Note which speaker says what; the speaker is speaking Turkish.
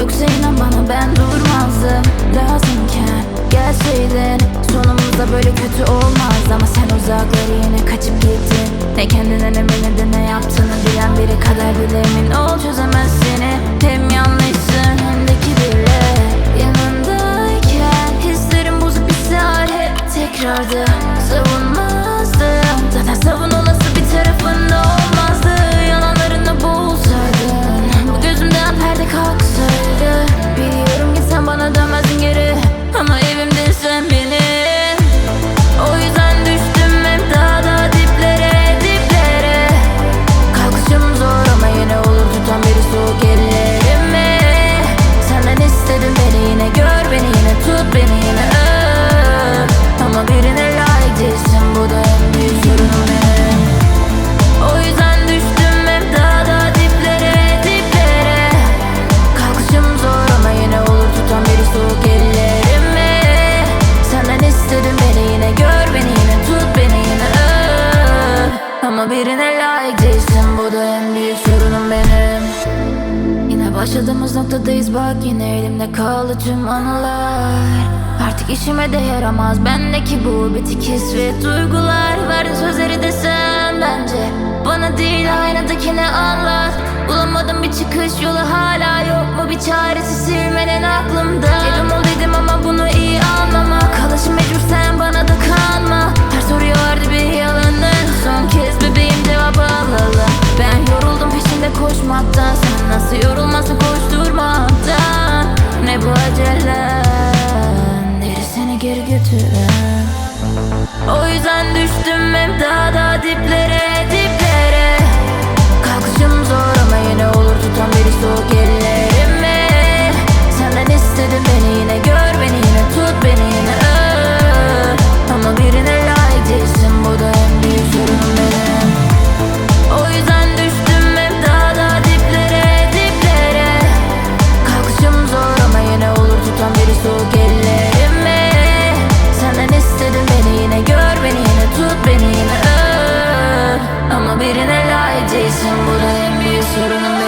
Speaker 1: Yoksa inan bana ben durmazdım Lazımken. Gelseydin Sonumuzda böyle kötü olmaz. Ama sen uzakları yine kaçıp gittin. Ne kendinden emin ne de ne yaptığını bilen biri kadar bile emin ol. Çözemez seni Hem yanlışsın İstedim beni yine gör beni yine tut beni yine. Öp Ama birine layık değilsin. Bu da en büyük sorunum benim. Yine başladığımız noktadayız. Bak yine elimde kaldı tüm anılar. Artık işime de yaramaz. Bendeki bu bitik his ve duygular Verdin sözleri desem bence Bana değil aynadakine anlat. Bulamadım bir çıkış yolu. Hala yok mu bir çaresi? Silmenin aklımda O yüzden düştüm hep daha da diplere beni yine öp Ama birine layık değilsin bu da en sorunum